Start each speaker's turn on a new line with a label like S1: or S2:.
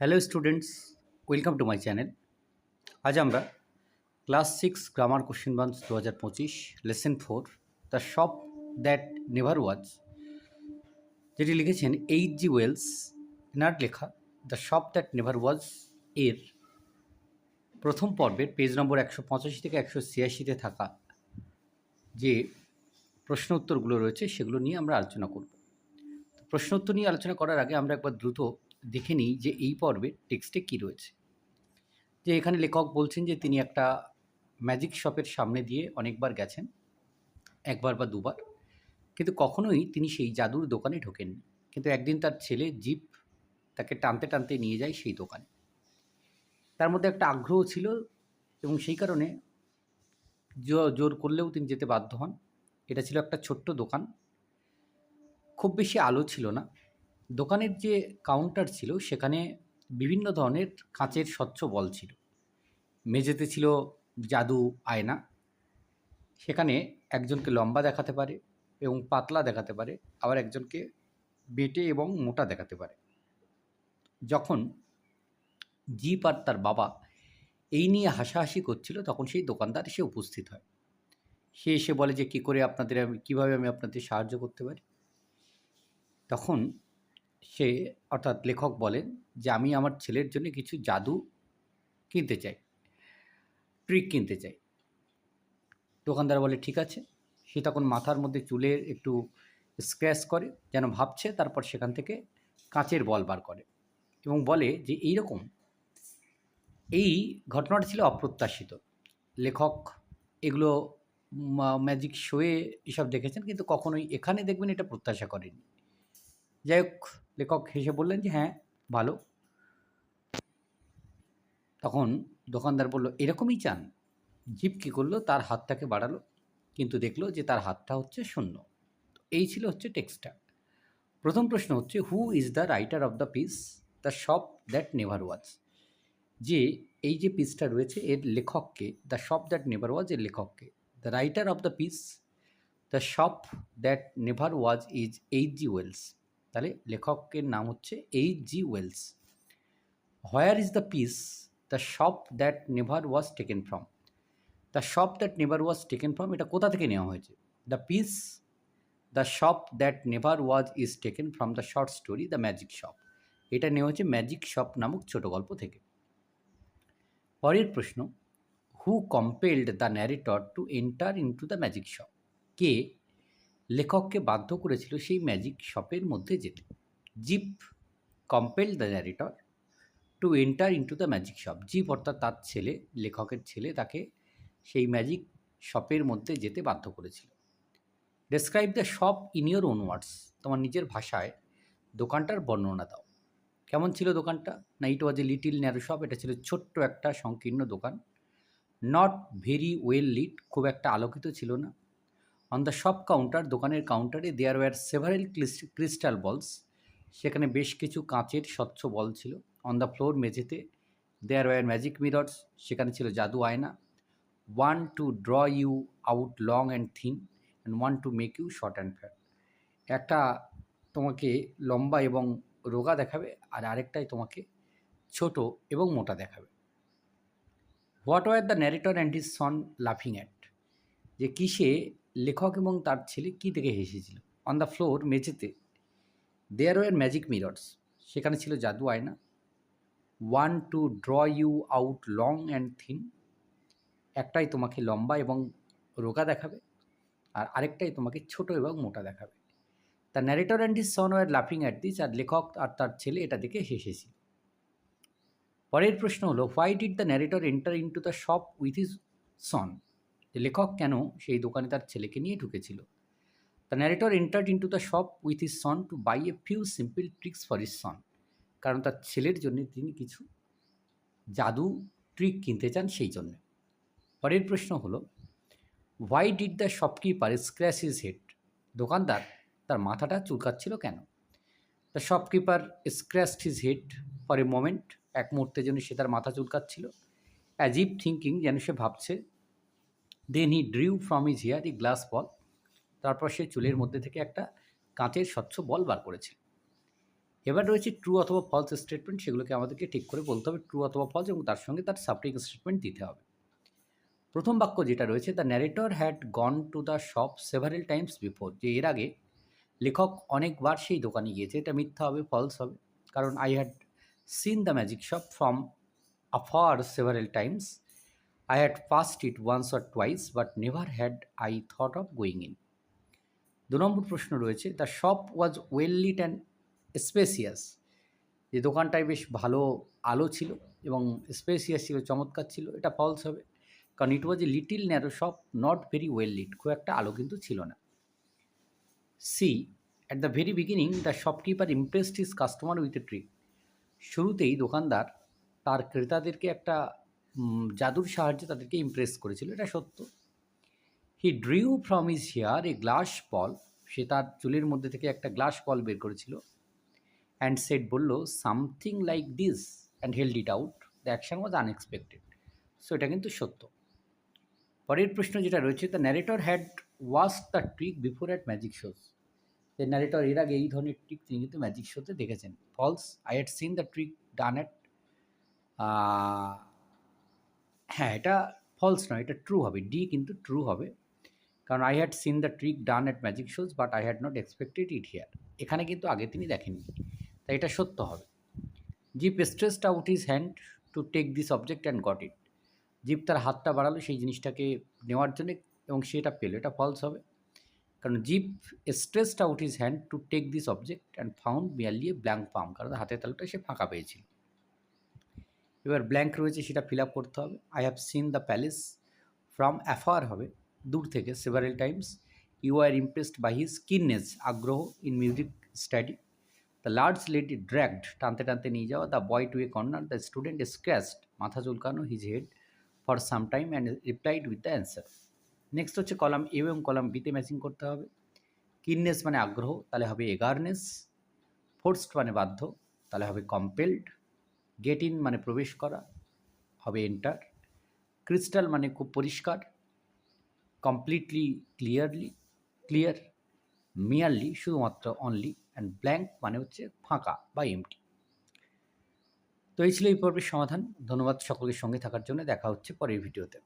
S1: Hello students welcome to my channel আজ আমরা class six grammar question bank দু হাজার পঁচিশ lesson four the shop that never was যেটি লিখেছেন এইচ জি ওয়েলস এনার লেখা the shop that never was এর প্রথম পর্বের পেজ নম্বর একশো পঁচাশি থেকে একশো ছিয়াশিতে থাকা যে প্রশ্ন উত্তরগুলো রয়েছে, সেগুলো নিয়ে আমরা আলোচনা করব। প্রশ্ন উত্তর নিয়ে আলোচনা করার আগে আমরা একবার দ্রুত দেখে নিই যে এই পর্বে টেক্সটে কী রয়েছে। যে এখানে লেখক বলছেন যে তিনি একটা ম্যাজিক শপের সামনে দিয়ে অনেকবার গেছেন, একবার বা দুবার, কিন্তু কখনোই তিনি সেই জাদুর দোকানে ঢোকেননি কিন্তু একদিন তার ছেলে জিপ তাকে টানতে টানতে নিয়ে যায় সেই দোকানে। তার মধ্যে একটা আগ্রহ ছিল এবং সেই কারণে জোর করলেও তিনি যেতে বাধ্য হন। এটা ছিল একটা ছোট্ট দোকান। খুব বেশি আলো ছিল না। দোকানের যে কাউন্টার ছিল, সেখানে বিভিন্ন ধরনের কাঁচের স্বচ্ছ বল ছিল। মেঝেতে ছিল জাদু আয়না। সেখানে একজনকে লম্বা দেখাতে পারে এবং পাতলা দেখাতে পারে, আবার একজনকে বেটে এবং মোটা দেখাতে পারে। যখন জিপ আর তার বাবা এই নিয়ে হাসাহাসি করছিল, তখন সেই দোকানদার এসে উপস্থিত হয়। সে এসে বলে যে, কী করে আপনাদের আমি, কীভাবে আমি আপনাদের সাহায্য করতে পারি? তখন সে অর্থাৎ লেখক বলেন যে, আমি আমার ছেলের জন্য কিছু জাদু কিনতে চাই, ট্রিক কিনতে চাই। দোকানদার বলে, ঠিক আছে। সে তখন মাথার মধ্যে চুলের একটু স্ক্র্যাচ করে, যেন ভাবছে, তারপর সেখান থেকে কাঁচের বল বার করে এবং বলে যে এই রকম এই ঘটনাটা ছিল অপ্রত্যাশিত। লেখক এগুলো ম্যাজিক শোয়ে এসব দেখেছেন, কিন্তু কখনোই এখানে দেখবেন এটা প্রত্যাশা করেনি যাই হোক, লেখক হেসে বললেন যে হ্যাঁ ভালো। তখন দোকানদার বলল, এরকমই চান। জিপ কী করল, তার হাতটাকে বাড়ালো, কিন্তু দেখল যে তার হাতটা হচ্ছে শূন্য। এই ছিল হচ্ছে টেক্সটটা। প্রথম প্রশ্ন হচ্ছে who is the writer of the piece the shop that never was যে এই যে পিসটা রয়েছে, এর লেখককে the shop that never was এর লেখককে the writer of the piece the shop that never was is H G Wells তাহলে লেখকের নাম হচ্ছে H G Wells. Where is the piece the shop that never was taken from? The shop that never was taken from, এটা কোথা থেকে নেওয়া হয়েছে? The piece, the shop that never was is taken from the short story, the magic shop. এটা নেওয়া হয়েছে magic shop নামক ছোট গল্প থেকে। পরের প্রশ্ন, who compelled the narrator to enter into the magic shop? কে? লেখককে বাধ্য করেছিল সেই ম্যাজিক শপের মধ্যে যেতে। Gip compel the narrator to enter into the magic shop Gip অর্থাৎ তার ছেলে, লেখকের ছেলে তাকে সেই ম্যাজিক শপের মধ্যে যেতে বাধ্য করেছিল। Describe the shop in your own words তোমার নিজের ভাষায় দোকানটার বর্ণনা দাও। কেমন ছিল দোকানটা? না it was a little narrow shop এটা ছিল ছোট্ট একটা সংকীর্ণ দোকান। নট ভেরি ওয়েল লিট খুব একটা আলোকিত ছিল না। অন দ্য শপ কাউন্টার দোকানের কাউন্টারে দেয়ার ওয়ার সেভারেল ক্রিস্টাল বলস সেখানে বেশ কিছু কাঁচের স্বচ্ছ বল ছিল। অন দ্য ফ্লোর মেঝেতে দেয়ার ওয়ার ম্যাজিক মিরর্স সেখানে ছিল জাদু আয়না। One to draw you out long and thin and one to make you short and fat একটা তোমাকে লম্বা এবং রোগা দেখাবে আর আরেকটাই তোমাকে ছোট এবং মোটা দেখাবে। What were the narrator and his son লাফিং অ্যাট যে কিসে লেখক এবং তার ছেলে কী দেখে হেসেছিল? অন দ্য ফ্লোর মেঝেতে দেয়ার ওয়ার ম্যাজিক মিরর্স সেখানে ছিল জাদু আয়না। One to draw you out long and thin একটাই তোমাকে লম্বা এবং রোগা দেখাবে আর আরেকটাই তোমাকে ছোট এবং মোটা দেখাবে। The narrator and his son were লাফিং অ্যাট দিস আর লেখক আর তার ছেলে এটা দেখে হেসেছিল। পরের প্রশ্ন হলো why did the narrator enter into the shop with his son যে লেখক কেন সেই দোকানে তার ছেলেকে নিয়ে ঢুকেছিল? The narrator entered into the shop with his son to buy a few simple tricks for his son কারণ তার ছেলের জন্য তিনি কিছু জাদু ট্রিক কিনতে চান সেই জন্যে। পরের প্রশ্ন হলো why did the shopkeeper scratch his head দোকানদার তার মাথাটা চুলকাচ্ছিল কেন? The shopkeeper scratched his head for a moment এক মুহূর্তের জন্য সে তার মাথা চুলকাচ্ছিল অ্যাজিভ থিঙ্কিং যেন সে ভাবছে then he drew from his hair a glass ball তারপর সে চুলের মধ্যে থেকে একটা কাঁচের স্বচ্ছ বল বার করেছিল এবার রয়েছে ট্রু অথবা ফলস স্টেটমেন্ট সেগুলোকে আমাদেরকে ঠিক করে বলতে হবে ট্রু অথবা ফলস এবং তার সঙ্গে তার সাবটেক স্টেটমেন্ট দিতে হবে। প্রথম বাক্য যেটা রয়েছে the narrator had gone to the shop several times before যে এর আগে লেখক অনেকবার সেই দোকানে গিয়েছে, এটা মিথ্যা হবে ফলস হবে। কারণ I had seen the magic shop from afar several times I had passed it once or twice but never had I thought of going in দু নম্বর প্রশ্ন রয়েছে the shop was well lit and spacious যে দোকানটায় বেশ ভালো আলো ছিল এবং স্পেসিয়াস ছিল, চমৎকার ছিল, এটা ফলস হবে। কারণ it was a little narrow shop not very well lit খুব একটা আলো কিন্তু ছিল না। C at the very beginning the shopkeeper impressed his customer with a trick শুরুতেই দোকানদার তার ক্রেতাদেরকে একটা জাদুর সাহায্যে তাদেরকে ইমপ্রেস করেছিল, এটা সত্য। He drew from his hair a glass ball সে তার চুলের মধ্যে থেকে একটা গ্লাস বল বের করেছিল অ্যান্ড সেট বলল something like this and held it out the action was unexpected so এটা কিন্তু সত্য। পরের প্রশ্ন যেটা রয়েছে the narrator had watch the trick before at magic shows the narrator এর আগে এই ধরনের ট্রিক তিনি কিন্তু ম্যাজিক শোতে দেখেছেন। False I had seen the trick done at হ্যাঁ এটা ফলস নয়, এটা ট্রু হবে। ডি কিন্তু ট্রু হবে। কারণ I had seen the trick done at magic shows but I had not expected it here এখানে কিন্তু আগে তিনি দেখেননি। তাই এটা সত্য হবে। Gip stretched out his hand to take this object and got it Gip তার হাতটা বাড়ালো, সেই জিনিসটাকে নেওয়ার জন্য, এবং সেটা পেল। এটা ফলস হবে। কারণ Gip stretched out his hand to take this object and found merely a blank palm কারণ হাতের তালুটা সে ফাঁকা পেয়েছিল। এবার ব্ল্যাঙ্ক রয়েছে, সেটা ফিল আপ করতে হবে। I have seen the palace from afar হবে, দূর থেকে several times you are impressed by his keenness আগ্রহ in music study the large lady dragged টানতে টানতে নিয়ে যাওয়া the boy to a corner the student scratched মাথা চুলকানো his head for some time and replied with the answer next হচ্ছে column A এবং column বিতে matching করতে হবে। কিননেস মানে আগ্রহ, তাহলে হবে এগারনেস ফোর্সড মানে বাধ্য, তাহলে হবে কম্পেলড গেট ইন মানে প্রবেশ করা, হবে এন্টার ক্রিস্টাল মানে খুব পরিষ্কার কমপ্লিটলি ক্লিয়ারলি ক্লিয়ার মিয়ারলি শুধুমাত্র অনলি অ্যান্ড ব্ল্যাঙ্ক মানে হচ্ছে ফাঁকা বা এমটি তো এই ছিল এই পর্বের সমাধান। ধন্যবাদ সকলের সঙ্গে থাকার জন্য। দেখা হচ্ছে পরের ভিডিওতে।